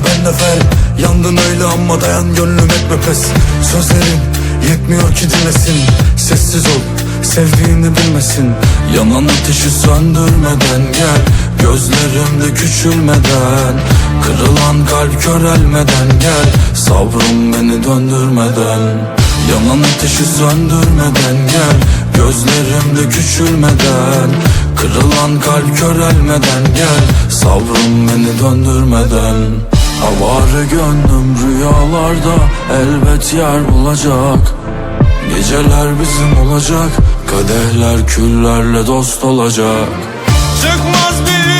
sefer Yandın öyle ama dayan gönlüm etme pes Sözlerin yetmiyor ki dinlesin. Sessiz ol sevdiğini bilmesin. Yanan ateşi söndürmeden gel. Gözlerimde küçülmeden. Kırılan kalp körelmeden gel. Sabrım beni döndürmeden. Yanan ateşi söndürmeden gel. Gözlerimde küçülmeden. Kırılan kalp körelmeden gel. Sabrım beni döndürmeden Avare gönlüm rüyalarda elbet yer bulacak. Geceler bizim olacak Kadehler küllerle dost olacak. Çıkmaz bir